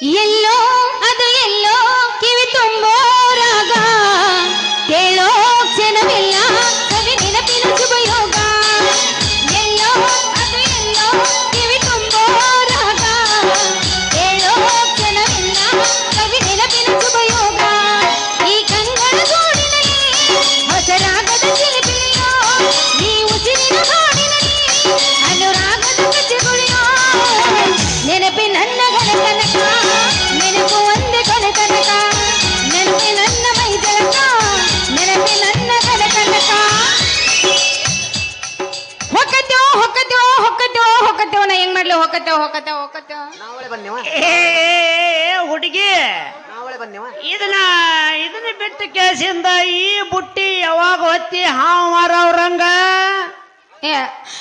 ಎಲ್ಲೋ ಹೋಗತ್ತೆ ನಾವಳೆ ಬನ್ನಿವ ಏ ಹುಡುಗಿ. ನಾವಳೆ ಬನ್ನಿವ ಇದನ್ನ ಇದನ್ನ ಬಿಟ್ಟು ಕೇಸಿಂದ ಈ ಬುಟ್ಟಿ ಯಾವಾಗ ಹೊತ್ತಿ ಹಾವು ಮಾರವ್ರಂಗ ಏ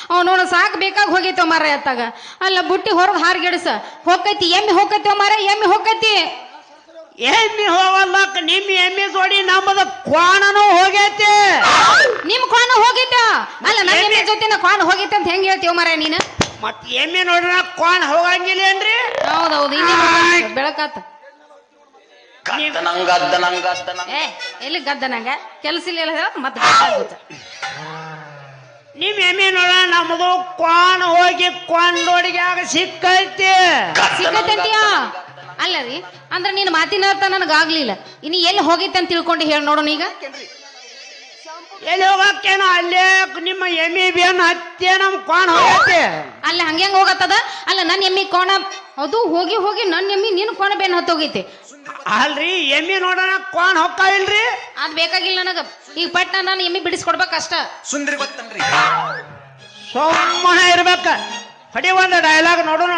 ಅವ್ ನೋಡು ಸಾಕ್ ಬೇಕಾಗಿ ಹೋಗಿತ್ತವ ಮರ ಎತ್ತಾಗ ಅಲ್ಲ ಬುಟ್ಟಿ ಹೊರಗೆ ಹಾರ್ಗಿಡ್ಸ. ಹೋಗತಿ ಎಮ್ಮಿ ಹೊಕ್ಕತ್ತೇವ ಮಾರ ಎಮ್ಮಿ ಹೊಕ್ಕತಿ ಎಮ್ಮಿ ಹೋಗಲ್ಲಕ್ಕ ನಿಮ್ಮ ಎಮ್ಮಿ ಜೋಡಿ ನಮ್ಮದ ಕ್ವಾಣನು ಹೋಗೈತಿ. ನಿಮ್ ಕ್ವಾಣ ಹೋಗಿದ್ದ ಅಲ್ಲ ನನ್ನ ಎಮ್ಮೆ ಜೊತೆ ಕ್ವಾಣ ಹೋಗಿತ್ತ ಅಂತ ಹೆಂಗ್ ಹೇಳ್ತೀವ ಮರ ನೀನು? ಮತ್ ಎಮ್ಮಿ ನೋಡ್ರ ಕ್ವಾಣ ಹೋಗಂಗಿಲ್ಲ ಏನ್ರಿ? ಹೌದೌದು ಬೆಳಕತ್ತ ಬೆಳಕಾತ. ಗದ್ದನಂಗ್ ಗದ್ದನಂಗ್ ಗದ್ದನಂಗ್. ಏ ಎಲ್ಲಿ ಗದ್ದನಾಗ? ಕೆಲಸ ಇಲ್ಲ ಹೇಳ ಮತ್ತೆ ನಿಮ್ ಎಮ್ಮೆ ನೋಡ ನಮ್ಮದು ಕ್ವಾಣ ಹೋಗಿ ಕೊಂಡೋಡಿಗೆ ಆಗ ಸಿಕ್ಕೈತಿ. ಸಿಕ್ಕತ್ತಂತೀಯ ಅಲ್ಲ ರೀ? ಅಂದ್ರೆ ನೀನು ಮಾತಿನ ಅರ್ಥ ನನಗಾಗ್ಲಿಲ್ಲ. ಇನ್ನು ಎಲ್ಲಿ ಹೋಗಿತ್ತೆ ಅಂತ ತಿಳ್ಕೊಂಡು ಹೇಳಿ ನೋಡೋಣ ಈಗ. ಎಲ್ಲಿ ಹೋಗಕ್ಕೇನ? ಅಲ್ಲೇ ನಿಮ್ಮ ಎಮ್ಮಿ ಬೇನ್ ಹತ್ತೆ ನಮ್ ಕೋಣ ಹೋಗತ್ತೆ. ಅಲ್ಲ ಹಂಗೆ ಹೋಗತ್ತದ? ಅಲ್ಲ ನನ್ನ ಎಮ್ಮಿ ಕೋಣ ಅದು ಹೋಗಿ ಹೋಗಿ ನನ್ನ ಎಮ್ಮಿ ನೀನು ಕೋಣ ಬೇನ್ ಹತ್ತೋಗೈತಿ. ಅಲ್ರಿ ಎಮ್ಮಿ ನೋಡೋಣ ಕೋಣ ಹೊಕ್ಕ ಇಲ್ರಿ? ಅದ್ ಬೇಕಾಗಿಲ್ಲ ನನಗ. ಈಗ ಪಟ್ಟ ನಾನು ಎಮ್ಮಿ ಬಿಡಿಸ್ಕೊಡ್ಬೇಕಷ್ಟ. ಸುಂದ್ರಿ ಗೊತ್ತನ್ರಿ. ಸೋಮಣ ಇರ್ಬೇಕ. ಹೊಡಿ ಒಂದ ಡೈಲಾಗ್ ನೋಡೋಣ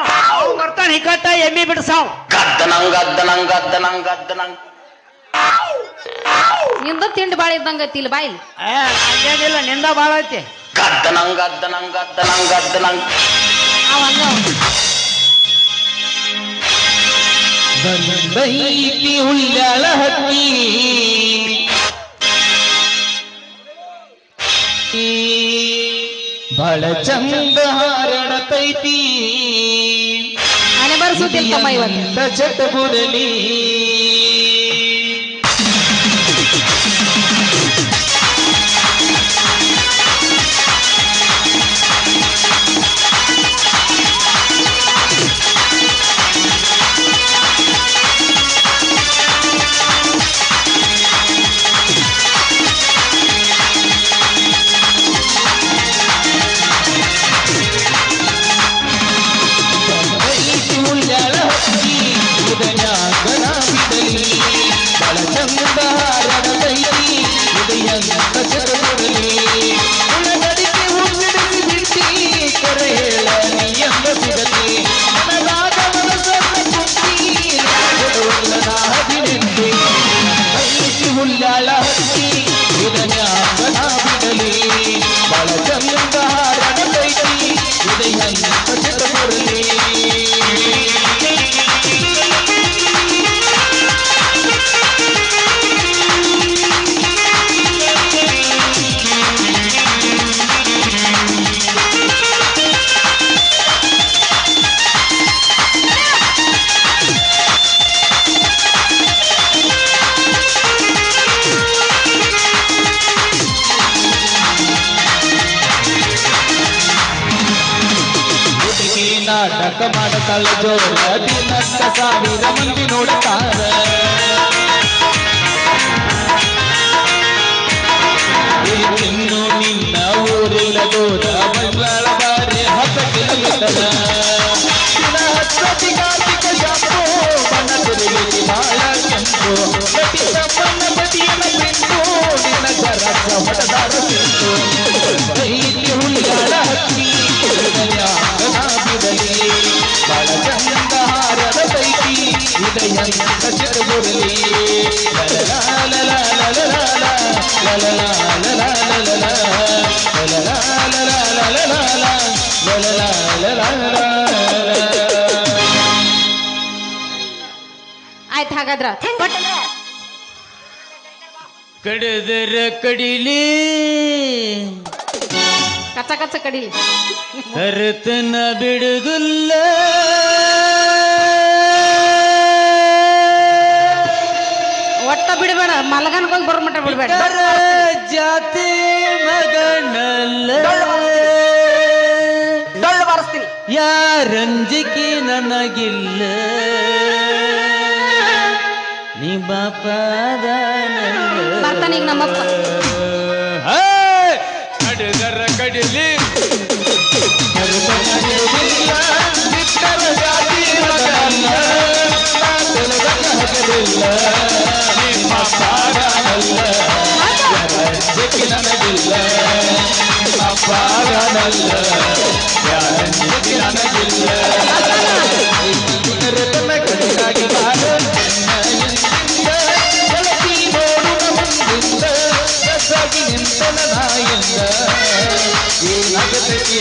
ಬರ್ತಾನ ಹಿಕ್ಕಟ್ಟ ಎಮ್ಮಿ ಬಿಡ್ಸಾವ್. ಗದ್ದನಂಗ್ ಗದ್ದನಂಗ್ ಗದ್ದನಂಗ್ ಗದ್ದನಂಗ್ನಿಂದ ತಿಂಡಿ ಬಾಳ ಇದ್ದಂಗ ಇಲ್ಲಿ ಬಾಯಿಲ್. ಹಂಗೇನಿಲ್ಲ ನಿಂದ ಬಾಳ ಐತಿ. ಗದ್ದನಂಗ್ ಗದ್ದನಂಗ್ ಗದ್ದನಂಗ್ ಗದ್ದನಂಗ್ ಅವ ಹಂಗ ಅವ. ಬಂದೈತಿ ಬಹಳ ಚಂದ ಹಾರಡತೈತಿ. ಆನೆ ಬರ್ಸುತ್ತಿಲ್ಲ ಹುಡುಗಿ ನಾಟಕ ಮಾಡತಾಳ ಜೋರ ದಿನಕ್ಕ ಸಾವಿರ ಮಂದಿ ನೋಡ್ತಾರ ಇನ್ನು ನಿನ್ನ ಊರಿನ ದೂರ ಹೃದಯಂತ ಚೆರುಗುರಲಿ ಆಯ್ತು ಹಾಗಾದ್ರ ಕಡದರ ಕಡಿಲಿ ಕಚ್ಚ ಕಚ್ಚ ಕಡಿಲಿ ಕರ್ತನ ಬಿಡುದಿಲ್ಲ ಮಲಗನ್ಕ್ ಹೋಗಿ ಬರೋ ಮಟ್ಟ ಬಿಡ್ಬೇಡ ಜಾತಿ ಮಗನಲ್ಲ. ಡೊಳ್ಳು ಬಾರಿಸ್ತೀನಿ ಯಾರಂಜಿಕೆ ನನಗಿಲ್ಲ. ನಿಮ್ಮ ಪಾದ ಬರ್ತಾನ ಈಗ ನಮ್ಮಪ್ಪ.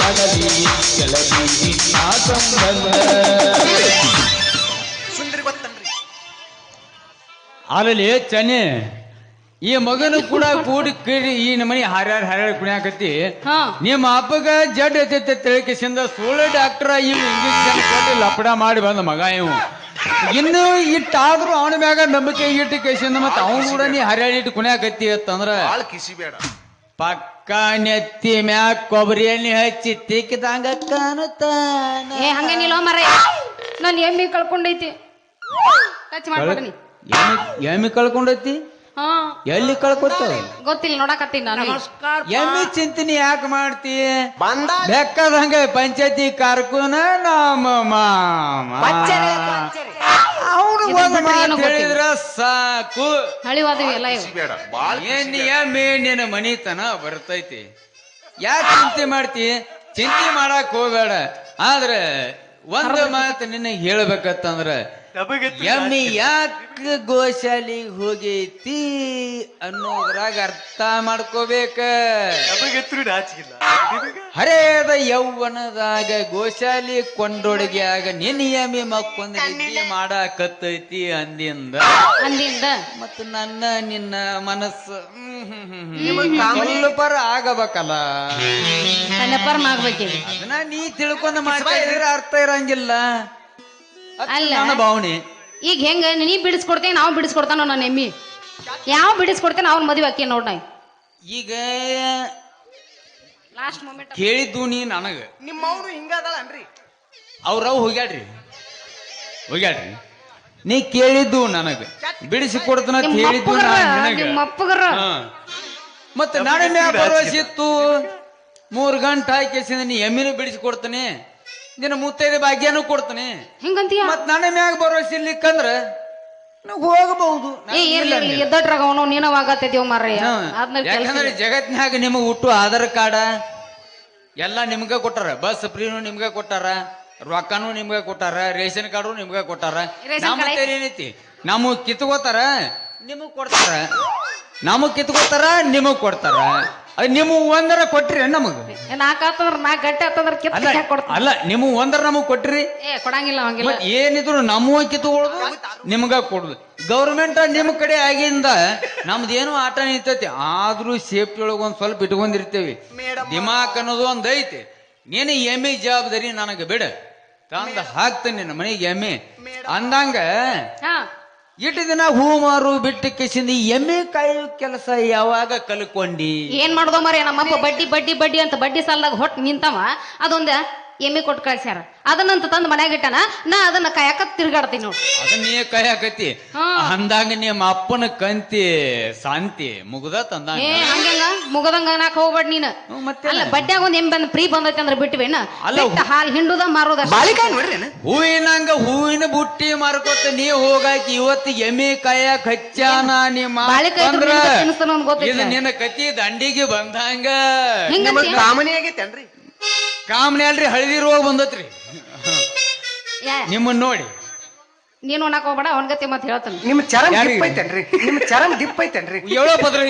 ಆಗಲಿ ಕೆಳಗಿ ನಿನ್ನ ಸಂಬಂಧ ಸುಂದ್ರಿ ಗೊತ್ತನ್ರಿ ಆಮೇಲೆ ಚನ್ನಿ ಈ ಮಗನು ಕೂಡ ಕೂಡಿ ಕೇಳಿ ಈ ನಮನಿ ಹಾರ್ಯಾರ ಹಾರ್ಯಾರ ಕುಣಿಯಾಕತ್ತಿ. ಹಾ. ನಿಮ್ಮ ಅಪ್ಪಗ ಜಡ್ ಎತ್ತೈತೆ ತಿಳಕಿಸಿಂದ ಸುಳ್ಳು ಡಾಕ್ಟರ್ ಇವ್ ಇಂಜೆಕ್ಷನ್ ಕೊಟ್ಟು ಲಪಡ ಮಾಡಿ ಬಂದ ಮಗ ಇವು ಇನ್ನು ಇಟ್ಟಾದ್ರೂ ಅವನ ಮ್ಯಾಗ ನಂಬಿಕೆ ಇಟ್ಟು ಕೇಸಿಂದ ಮತ್ತೆ ಅವನು ಕೂಡ ನೀ ಹರ್ಯಾಳಿಟ್ಟು ಕುಣಿಯಾಕತ್ತಿ ಅಂತಂದ್ರ ಬಾಳ ಕಿಸಿ ಬೇಡ. ಪಕ್ಕ ನೆತ್ತಿ ಮ್ಯಾಗ ಕೊಬ್ಬರಿ ಎಣ್ಣೆ ಹಚ್ಚಿ ತಿಕ್ಕಿದಂಗ ಕಾಣುತ್ತಾನ ಏ ಹಂಗೇನಿಲ್ಲ ಮರ ನಾನು ಎಮ್ಮಿ ಕಳ್ಕೊಂಡೈತಿ. ಟಚ್ ಮಾಡ್ಬೇಡಿ ಎಮ್ಮಿ ಕಳ್ಕೊಂಡೈತಿ? ಎಲ್ಲಿ ಕಳ್ಕೊತ ಗೊತ್ತಿಲ್ಲ ನೋಡಕತ್ತೀನಿ ನಾನು ಎಮ್ಮಿ ಚಿಂತನೆ ಯಾಕೆ ಮಾಡ್ತಿ? ಬಂದ ಬೆಕ್ಕದಂಗ ಪಂಚಾಯತಿ ಕಾರ್ಕುನ ನಮ್ಮ ಮಾಮ. ಅವನು ಇದನ್ ಒಂದ್ ಬಿಟ್ರೆ ಏನೂ ಮಾತು ಗೊತ್ತಿಲ್ಲ. ಹೇಳಿದ್ರ ಸಾಕು. ಹಳಿವಾದವಿ ಎಲ್ಲ ಇವು. ಬೇಡ ಬಾಳ ಏನ್ ಎಮ್ಮೆ ನಿನ್ನ ಮನಿತನ ಬರ್ತೈತಿ? ಯಾಕೆ ಚಿಂತೆ ಮಾಡ್ತಿ? ಚಿಂತೆ ಮಾಡಕ್ ಹೋಗ್ಬೇಡ. ಆದ್ರೆ ಒಂದು ಮಾತು ನಿನ್ನ ಹೇಳ್ಬೇಕತ್ತಂದ್ರ ಎಮ್ಮಿ ಯಾಕೆ ಗೋಶಾಲಿಗೆ ಹೋಗೈತಿ ಅನ್ನೋದ್ರಾಗ ಅರ್ಥ ಮಾಡ್ಕೋಬೇಕ. ಹರೇದ ಯೌವನದಾಗ ಗೋಶಾಲಿ ಕೊಂಡೊಡಗ್ಯಾಗ ನಿನ್ನ ಎಮ್ಮಿ ಮಕ್ಕೊಂದ್ ರೀತಿ ಮಾಡಾಕತ್ತೈತಿ ಅಂದಿಂದ. ಮತ್ತ ಮತ್ತು ನನ್ನ ನಿನ್ನ ಮನಸ್ಸು ಹ್ಮ್ ಹ್ಮ್ ಹ್ಮ್ ಹ್ಮ್. ಸ್ವಲ್ಪರ ಆಗಬೇಕಲ್ಲ. ಅದನ್ನ ನೀ ತಿಳ್ಕೊಂಡ್ ಮಾಡಿದ್ರೆ ಅರ್ಥ ಇರಂಗಿಲ್ಲ. ಅಲ್ಲ. ನನ್ನ ಭಾವನೆ. ಈಗ ಹೆಂಗ? ನೀ ಬಿಡಿಸ್ಕೊಡ್ತೇನೆ ನಾವು ಬಿಡಿಸ್ಕೊಡ್ತಾನೋ ನನ್ನ ಎಮ್ಮಿ. ಯಾವ ಬಿಡಿಸ್ಕೊಡ್ತೇನೆ ಅವ್ನ ಮದುವೆ ಅಕ್ಕಿ ನೋಡ ಈಗ ಲಾಸ್ಟ್ ಮೂಮೆಂಟ್ ಕೇಳಿದ್ದು ನೀ ನನಗ. ನಿಮ್ಮವ್ರು ಹಿಂಗದಳನ್ರಿ ಅವ್ರವ್ ಹೋಗ್ಯಾಡ್ರಿ ಹೋಗ್ಯಾಡ್ರಿ ನೀ ಕೇಳಿದ್ದು ನನಗ. ಬಿಡಿಸಿ ಕೊಡ್ತನ ಅಂತ ನಿಮ್ಮ ಹೇಳಿದ್ದು ಅಪ್ಪಗರ ನಾನ್ ನಿನಗ. ನಿಮ್ಮ ಅಪ್ಪಗರ. ಹಾ. ಮತ್ತೆ ನಾಳೆ ಮ್ಯಾಗ ಮೂರ್ ಗಂಟೆ ಹಾಕಿಸಿದ ನೀ ಎಮ್ಮಿನೂ ಬಿಡಿಸಿ ಕೊಡ್ತಾನೆ. ನಿನ್ನ ಮುತ್ತೈದ ಭಾಗ್ಯನೂ ಕೊಡ್ತೀನಿ. ಹಿಂಗಂತೀಯ? ಮತ್ ನನ್ನ ಮ್ಯಾಗ ಭರವಸೆ ಇರ್ಲಿಕ್ಕಂದ್ರ ನಾವು ಹೋಗಬಹುದು. ಏ ಇರ್ಲಿ ನೀನವಾಗತ್ತೈತಿ ಮಾರಯ್ಯ ಹಾ. ಅದ್ನ ಕೆಲಸ ಯಾಕಂದ್ರೆ ಜಗತ್ನ್ಯಾಗ ನಿಮಗೆ ಹುಟ್ಟು ಆಧಾರ್ ಕಾರ್ಡ ಎಲ್ಲ ನಿಮ್ಗೆ ಕೊಟ್ಟಾರ. ಬಸ್ ಫ್ರೀನು ನಿಮ್ಗೆ ಕೊಟ್ಟಾರ ರೊಕ್ಕನೂ ನಿಮ್ಗೆ ಕೊಟ್ಟಾರ ರೇಷನ್ ಕಾರ್ಡು ನಿಮ್ಗೆ ಕೊಟ್ಟಾರ. ರೇಷನ್ ನಮ್ಮ ಕಾರ್ಡ್ ಏನೈತಿ? ನಮ್ಮ ಕಿತ್ಕೋತಾರ ನಿಮಗ್ ಕೊಡ್ತಾರ. ನಮಗ್ ಕಿತ್ಕೋತಾರ ನಿಮಗ್ ಕೊಡ್ತಾರ. ಅದ್ ನಿಮ್ ಒಂದರ ಕೊಟ್ರಿ ನಮಗ? ನಾಕ್ ಆತಂದ್ರ ನಾಕ್ ಆತಂದ್ರ ಅಲ್ಲ ಕಿತ್ತ ಕೊಡ್ತಾನ ಅಲ್ಲ ನಿಮ್ ಒಂದರ ನಮಗ್ ಕೊಟ್ರಿ? ಏ ಕೊಡಂಗಿಲ್ಲ ಹಂಗಿಲ್ಲ ಏನಿದ್ರು ಏನಿದ್ರು ನಮ್ಮ ಕಿತ್ಕೊಳ್ಳೋದು ನಿಮ್ಗ ಕೊಡುದು. ಗೌರ್ಮೆಂಟ್ ನಿಮ್ ಕಡೆ ಆಗಿಂದ ನಮ್ದೇನು ಆಟ ನಿಂತೈತಿ ಆದ್ರೂ ಸೇಫ್ಟಿ ಒಳಗ ಒಂದ್ ಸ್ವಲ್ಪ ಇಟ್ಕೊಂಡಿರ್ತೇವಿ. ದಿಮಾಕ್ ಅನ್ನೋದು ಒಂದ್ ಐತಿ. ನೀನು ಎಮ್ಮೆ ಜವಾಬ್ದಾರಿ ನನಗೆ ಬಿಡ. ತಂದ ಹಾಕ್ತೇನೆ ನಿನ್ನ ಮನೆಗೆ ಎಮ್ಮೆ. ಅಂದಂಗ ಹಾ. ಇಟ್ಟು ದಿನ ಹೂ ಮಾರು ಬಿಟ್ಟು ಕಿಸಿಂದ, ಎಮ್ಮೆ ಕಾಯಿ ಕೆಲಸ ಯಾವಾಗ ಕಲ್ಕೊಂಡಿ? ಏನ್ ಮಾಡ್ದೋ ಮರ ನಮ್ಮಪ್ಪ ಬಡ್ಡಿ ಬಡ್ಡಿ ಬಡ್ಡಿ ಅಂತ ಬಡ್ಡಿ ಸಾಲದಾಗ ಹೊಟ್ಟು ನಿಂತವ, ಅದೊಂದ ಎಮ್ಮೆ ಕೊಟ್ಟು ಕಳ್ಸ್ಯಾರ. ಅದನ್ನಂತ ತಂದು ಮನ್ಯಾಗ ಇಟ್ಟಾನ ನಾ ಅದನ್ನ ಕಾಯಕ ತಿರ್ಗಾಡ್ತೀನಿ ನೋಡು. ಅದನ್ನ ನೀ ಕಾಯಕತಿ ಹಾ. ಅಂದಂಗ ನಿಮ್ಮ ಅಪ್ಪನ ಕಂತಿ ಶಾಂತಿ ಮುಗದ ತಂದಂಗ. ಏ ಹಂಗಂಗ? ಮುಗದಂಗ ನಾಕ್ ಹೋಗ್ಬೇಡ ನೀನು. ಹ್ಮ್, ಮತ್ತೆ ಅಲ್ಲ ಬಡ್ಡ್ಯಾಗ ಒಂದ್ ಎಮ್ಮೆ ಬಂದ್ ಫ್ರೀ ಬಂದೈತಿ ಅಂದ್ರೆ ಬಿಟ್ವೇನ ಅಲ್ಲ, ಬಿಟ್ಟ ಹಾಲ್ ಹಿಂಡುದ ಮಾರೋದ ಬಾಳಿಕಾಯಿ ನೋಡ್ರಿ ಹೂವಿನಂಗ ಹೂವಿನ ಬುಟ್ಟಿ ಮಾರ್ಕೊತ ನೀ ಹೋಗಾಕಿ ಇವತ್ತು ಎಮ್ಮೆ ಕಾಯಕ್ ಹಚ್ಚಾನ ನಿಮ್ಮ ಬಾಳಿಕಾಯಿ ಇದ್ರು ಅಂದ್ರ ನಿನಗ ತಿನ್ನಿಸ್ತಾನ ಅಂತ ಗೊತ್ತೈತೆ. ಇದು ನಿನ್ನ ಕತಿ ದಂಡಿಗೆ ಬಂದಂಗ. ಹಿಂಗಂತೀಯ? ಕಾಮನಿ ಆಗೈತೇನ್ರಿ? ಕಾಮನೆ ಅಲ್ರಿ ಹಳದಿ ರೋಗ ಬಂದತ್ರಿ. ಯಾ, ನಿಮ್ಮನ್ನ ನೋಡಿ. ನೀನು ಉಣ್ಣಾಕ್ ಹೋಗ್ಬೇಡ ಅವನ್ಗತಿ ಮತ್ತೆ ಹೇಳ್ತಾನೆ. ನಿಮ್ ಚರಂ ಯಾರಿಗೆ? ಡಿಪ್ ಐತೇನ್ರಿ ನಿಮ್ ಚರಂ ದಿಪ್ಪ ಐತೇನ್ರಿ ಏಳೋ ಪದ್ರ